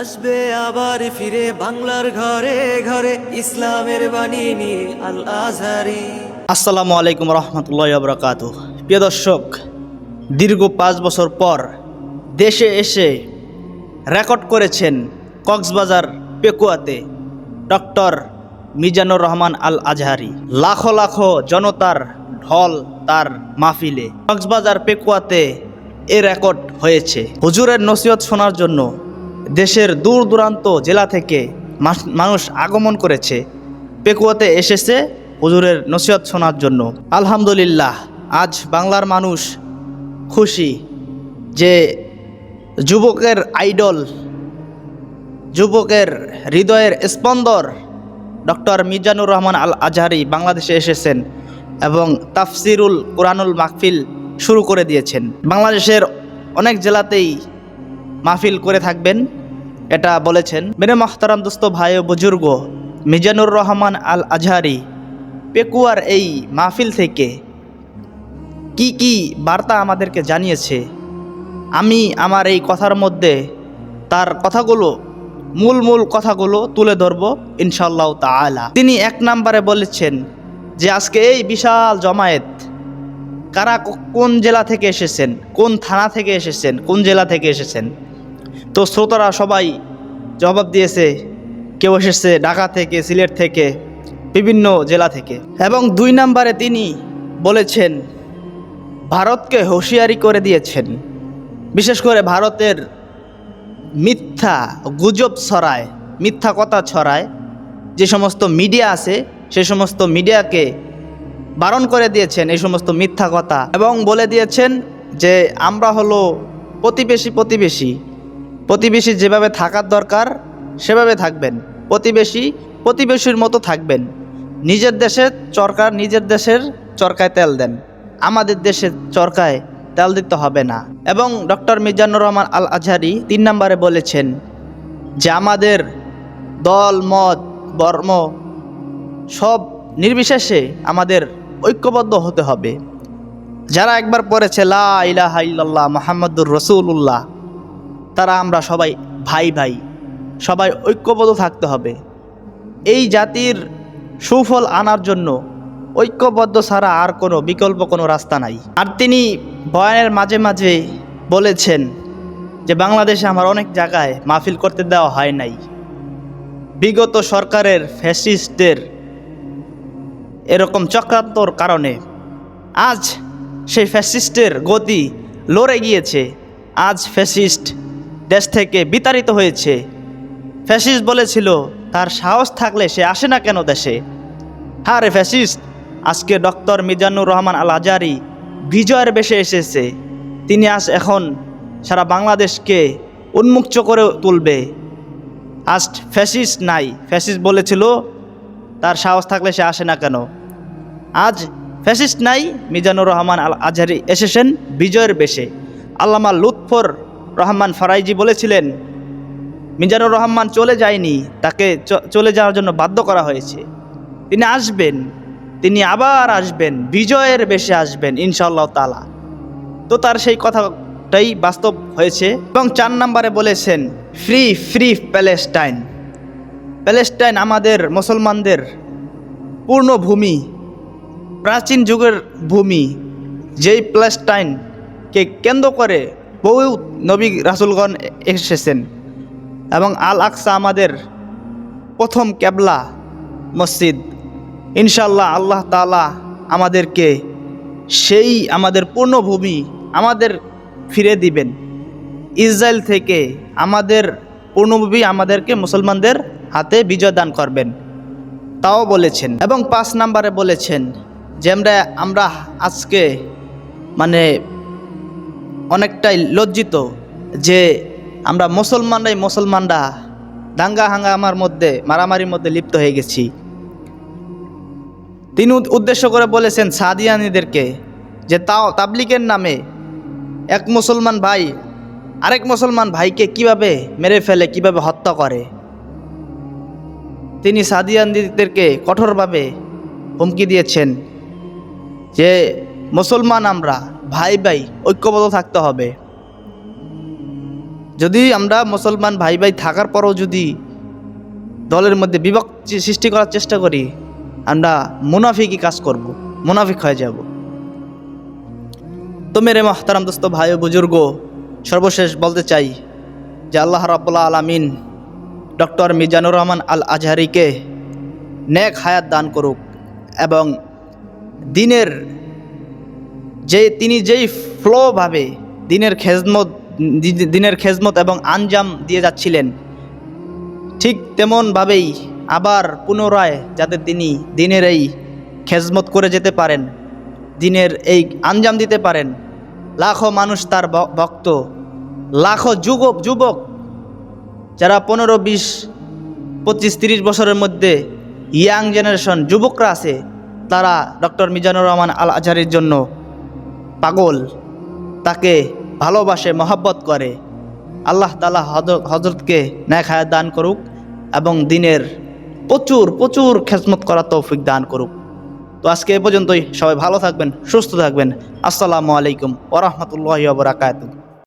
আসবে আবার ফিরে বাংলার ঘরে ঘরে, ইসলামের বাণী নিয়ে আল আজহারি আসসালামু আলাইকুম রহমতুল্লাহ বরকাত। প্রিয় দর্শক, দীর্ঘ পাঁচ বছর পর দেশে এসে রেকর্ড করেছেন কক্সবাজার পেকুয়াতে ডক্টর মিজানুর রহমান আল আজহারি লাখো লাখো জনতার ঢল তার মাহফিলে কক্সবাজার পেকুয়াতে এ রেকর্ড হয়েছে। হুজুরের নসিহত শোনার জন্য দেশের দূর দূরান্ত জেলা থেকে মানুষ আগমন করেছে। পেকুয়াতে এসেছে হুজুরের নসিহত শোনার জন্য। আলহামদুলিল্লাহ, আজ বাংলার মানুষ খুশি যে যুবকের আইডল, যুবকের হৃদয়ের স্পন্দর ডক্টর মিজানুর রহমান আল আজহারি বাংলাদেশে এসেছেন এবং তাফসিরুল কোরআনুল মাহফিল শুরু করে দিয়েছেন। বাংলাদেশের অনেক জেলাতেই মাহফিল করে থাকবেন। এটা বলেছেন, মেরে মাহতারাম দোস্ত ভাই ও বুজুর্গ, মিজানুর রহমান আল আজহারি পেকুয়ার এই মাহফিল থেকে কি কি বার্তা আমাদেরকে জানিয়েছে? আমি আমার এই কথার মধ্যে তার কথাগুলো, মূল মূল কথাগুলো তুলে ধরবো ইনশাল্লাহ তাআলা। তিনি এক নম্বরে বলেছেন যে, আজকে এই বিশাল জমায়েত কারা কোন জেলা থেকে এসেছেন, কোন থানা থেকে এসেছেন, কোন জেলা থেকে এসেছেন? তো শ্রোতারা সবাই জবাব দিয়েছে, কেউ এসেছে ঢাকা থেকে, সিলেট থেকে, বিভিন্ন জেলা থেকে। এবং দুই নম্বরে তিনি বলেছেন, ভারতকে হুঁশিয়ারি করে দিয়েছেন। বিশেষ করে ভারতের মিথ্যা গুজব ছড়ায়, মিথ্যা কথা ছড়ায়, যে সমস্ত মিডিয়া আছে, সে সমস্ত মিডিয়াকে বারণ করে দিয়েছেন এই সমস্ত মিথ্যা কথা এবং বলে দিয়েছেন যে, আমরা হলো প্রতিবেশী প্রতিবেশী। প্রতিবেশী যেভাবে থাকার দরকার, সেভাবে থাকবেন। প্রতিবেশী প্রতিবেশীর মতো থাকবেন। নিজের দেশের চরকার নিজের দেশের চরকায় তেল দেন। আমাদের দেশের চরকায় তেল দিতে হবে না। এবং ডক্টর মিজানুর রহমান আল আজহারি তিন নম্বরে বলেছেন যে, আমাদের দল, মত, বর্ম সব নির্বিশেষে আমাদের ঐক্যবদ্ধ হতে হবে। যারা একবার পড়েছে, লা ইলাহা ইল্লাল্লাহ, মোহাম্মদুর রসুল্লাহ তারা আমরা সবাই ভাই ভাই, সবাই ঐক্যবদ্ধ থাকতে হবে। এই জাতির সুফল আনার জন্য ঐক্যবদ্ধ ছাড়া আর কোনো বিকল্প, কোনো রাস্তা নাই। আর তিনি বয়ানের মাঝে মাঝে বলেছেন যে, বাংলাদেশে আমার অনেক জায়গায় মাহফিল করতে দেওয়া হয় নাই। বিগত সরকারের ফ্যাসিস্টদের এরকম চক্রান্তর কারণে আজ সেই ফ্যাসিস্টের গতি লড়ে গিয়েছে। আজ ফ্যাসিস্ট দেশ থেকে বিতাড়িত হয়েছে। ফ্যাসিস্ট বলেছিল, তার সাহস থাকলে সে আসে না কেন দেশে? হ্যাঁ রে ফ্যাসিস্ট, আজকে ডক্টর মিজানুর রহমান আল আজারি বিজয়ের বেশে এসেছে। তিনি আজ এখন সারা বাংলাদেশকে উন্মুক্ত করে তুলবে। আজ ফ্যাসিস্ট নাই। ফ্যাসিস্ট বলেছিল, তার সাহস থাকলে সে আসে না কেন? আজ ফ্যাসিস্ট নাই। মিজানুর রহমান আল আজহারি এসেছেন বিজয়ের বেশে। আল্লামা লুৎফর রহমান ফারাইজি বলেছিলেন, মিজানুর রহমান চলে যায়নি, তাকে চলে যাওয়ার জন্য বাধ্য করা হয়েছে। তিনি আসবেন, তিনি আবার আসবেন, বিজয়ের বেশে আসবেন ইনশাল্লাহ তালা তো তার সেই কথাটাই বাস্তব হয়েছে এবং চার নম্বরে বলেছেন, ফ্রি ফ্রি প্যালেস্টাইন। প্যালেস্টাইন আমাদের মুসলমানদের পূর্ণ ভূমি, প্রাচীন যুগের ভূমি। যেই প্যালেস্টাইনকে কেন্দ্র করে বহু নবী রাসুলগণ এসেছেন এবং আল আকসা আমাদের প্রথম ক্যাবলা মসজিদ। ইনশাল্লাহ আল্লাহ তালা আমাদেরকে সেই আমাদের পূর্ণভূমি আমাদের ফিরে দিবেন। ইসরায়েল থেকে আমাদের পূর্ণভূমি আমাদেরকে মুসলমানদের হাতে বিজয় দান করবেন। তাও বলেছেন। এবং পাঁচ নাম্বারে বলেছেন যে আমরা আমরা আজকে মানে অনেকটাই লজ্জিত যে আমরা মুসলমানরাই মুসলমানরা দাঙ্গা হাঙ্গামার মধ্যে, মারামারির মধ্যে লিপ্ত হয়ে গেছি। তিনি উদ্দেশ্য করে বলেছেন সাদিয়ানিদেরকে যে তাও তাবলিকের নামে এক মুসলমান ভাই, আরেক মুসলমান ভাইকে কীভাবে মেরে ফেলে, কীভাবে হত্যা করে। তিনি সাদিয়ানদেরকে কঠোরভাবে হুমকি দিয়েছেন যে মুসলমান আমরা, ভাই ভাই ঐক্যবদ্ধ থাকতে হবে। যদি আমরা মুসলমান ভাই ভাই থাকার পরও যদি দলের মধ্যে বিভক্তি সৃষ্টি করার চেষ্টা করি, আমরা মুনাফিকই কাজ করব, মুনাফিক হয়ে যাব। তো মেরে মহতারাম দোস্ত, ভাই ও বুজুর্গ, সর্বশেষ বলতে চাই যে আল্লাহ রাবুল্লাহ আলমিন ডক্টর মিজানুর রহমান আল আজহারিকে নেক হায়াত দান করুক এবং দিনের যে তিনি যেই ফ্লোভাবে দিনের খেজমত দিনের খেজমত এবং আঞ্জাম দিয়ে যাচ্ছিলেন, ঠিক তেমনভাবেই আবার পুনরায় যাতে তিনি দিনের এই খেজমত করে যেতে পারেন, দিনের এই আঞ্জাম দিতে পারেন, লাখো মানুষ তার ভক্ত, লাখো যুবক যুবক, যারা পনেরো, বিশ, পঁচিশ, তিরিশ বছরের মধ্যে ইয়াং জেনারেশন যুবকরা আছে, তারা ডক্টর মিজানুর রহমান আল আজহারির জন্য পাগল, তাকে ভালোবাসে, মহাব্বত করে। আল্লাহ তালা হজরতকে ন্যাক হায়াত দান করুক এবং দিনের প্রচুর প্রচুর খেসমত করা তৌফিক দান করুক। তো আজকে এ পর্যন্তই। সবাই ভালো থাকবেন, সুস্থ থাকবেন। আসসালামু আলাইকুম ওরহমতুল্লাহ বরাকাতুহ।